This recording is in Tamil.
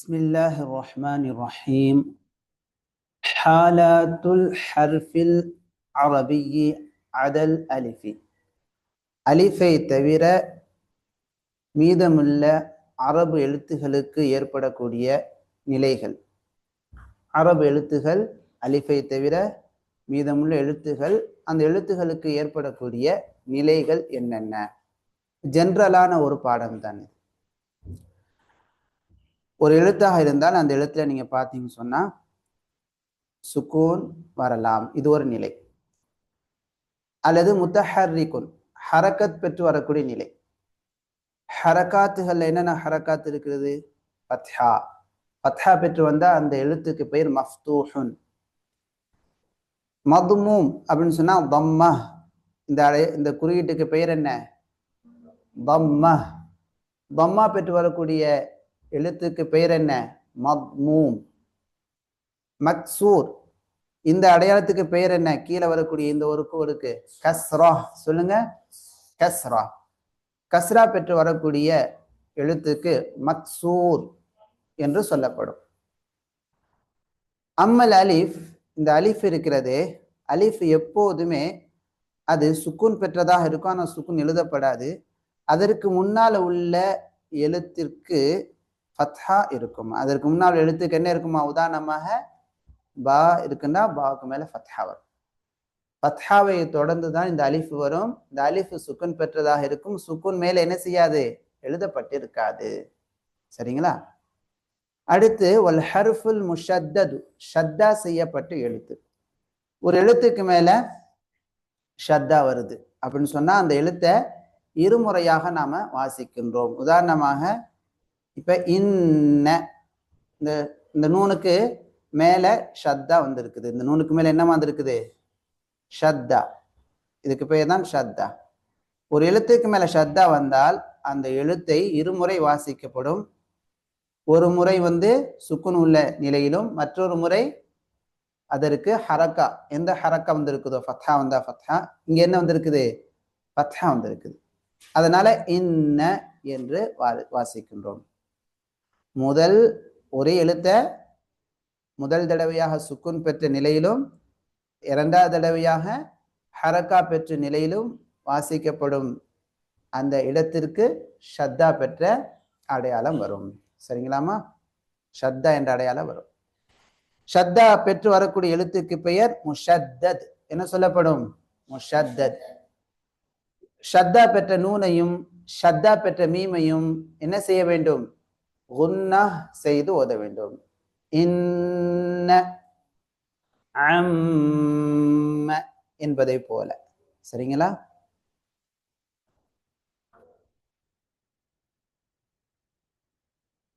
بسم الله الرحمن الرحيم حالات الحرف العربي عدا الألف அலிஃபை தவிர மீதமுள்ள அரபு எழுத்துகளுக்கு ஏற்படக்கூடிய நிலைகள் அரபு எழுத்துகள் அலிஃபை தவிர மீதமுள்ள எழுத்துகள் அந்த எழுத்துகளுக்கு ஏற்படக்கூடிய நிலைகள் என்னென்ன ஜென்ரலான ஒரு பாடம் தான் இது ஒரு எழுத்தாக இருந்தால் அந்த எழுத்துல நீங்க பார்த்தீங்கன்னு சொன்னா சுக்கூன் வரலாம். இது ஒரு நிலை. அல்லது முத்தஹர்ரிகுன் ஹரக்கத் பெற்று வரக்கூடிய நிலை. ஹரக்காத்துகள்ல என்னென்ன ஹரக்காத் இருக்கிறது? பத்ஹா பத்ஹா பெற்று வந்தா அந்த எழுத்துக்கு பெயர் மஃப்தூஹுன். மதுமூம் அப்படின்னு சொன்னா தம்ம. இந்த அடை இந்த குறியீட்டுக்கு பெயர் என்ன? தம்ம. தம்மா பெற்று வரக்கூடிய எழுத்துக்கு பெயர் என்ன? மத்மூம் மக்சூர். இந்த அடையாளத்துக்கு பெயர் என்ன? கீழே வரக்கூடிய இந்த ஒரு இருக்கு கஸ்ரா. சொல்லுங்க. கஸ்ரா. கஸ்ரா பெற்று வரக்கூடிய எழுத்துக்கு மக்சூர் என்று சொல்லப்படும். அம்மல் அலிஃப் இந்த அலிஃப் இருக்கிறது. அலிஃப் எப்போதுமே அது சுக்குன் பெற்றதாக இருக்கும். ஆனால் சுக்குன் எழுதப்படாது. அதற்கு முன்னால் உள்ள எழுத்திற்கு ஃபத்ஹா இருக்கும்? அதற்கு முன்னால் எழுத்துக்கு என்ன இருக்குமா? உதாரணமாக பா இருக்குன்னா பாவுக்கு மேலே ஃபத்ஹா வரும். ஃபத்ஹாவை தொடர்ந்து தான் இந்த அலிஃப் வரும். இந்த அலிஃப் சுக்குன் பெற்றதாக இருக்கும். சுக்குன் மேலே என்ன செய்யாது? எழுதப்பட்டு இருக்காது சரிங்களா? அடுத்து ஒல் ஹர்ஃபுல் முஷத்தது. ஷத்தா செய்யப்பட்டு எழுத்து. ஒரு எழுத்துக்கு மேலே ஷத்தா வருது. அப்படின்னு சொன்னால் அந்த எழுத்தை இருமுறையாக நாம் வாசிக்கின்றோம். உதாரணமாக இப்போ இன்ன இந்த இந்த நூனுக்கு மேலே ஷத்தா வந்திருக்குது. இந்த நூனுக்கு மேலே என்ன வந்திருக்குது? ஷத்தா. இதுக்கு பேர் தான் ஷத்தா. ஒரு எழுத்துக்கு மேலே ஷத்தா வந்தால் அந்த எழுத்தை இருமுறை வாசிக்கப்படும். ஒரு முறை வந்து சுக்குன் உள்ள நிலையிலும் மற்றொரு முறை அதற்கு ஹரக்கா. எந்த ஹரக்கா வந்திருக்குதோ? ஃபத்ஹா வந்தா ஃபத்ஹா. இங்க என்ன வந்திருக்குது? ஃபத்ஹா வந்திருக்குது. அதனால இன்ன என்று வாசிக்கின்றோம். முதல் ஒரே எழுத்த முதல் தடவையாக சுக்குன் பெற்ற நிலையிலும் இரண்டாவது தடவையாக ஹரக்கா பெற்ற நிலையிலும் வாசிக்கப்படும் அந்த இடத்திற்கு ஷத்தா பெற்ற அடையாளம் வரும். சரிங்களாமா ஷத்தா என்ற அடையாளம் வரும். ஷத்தா பெற்று வரக்கூடிய எழுத்துக்கு பெயர் முஷத்தத். என்ன சொல்லப்படும்? முஷத்தத். ஷத்தா பெற்ற நூனையும் ஷத்தா பெற்ற மீமையும் என்ன செய்ய வேண்டும்? குன்னா செய்து ஓத வேண்டும். இன்ன என்பதை போல. சரிங்களா?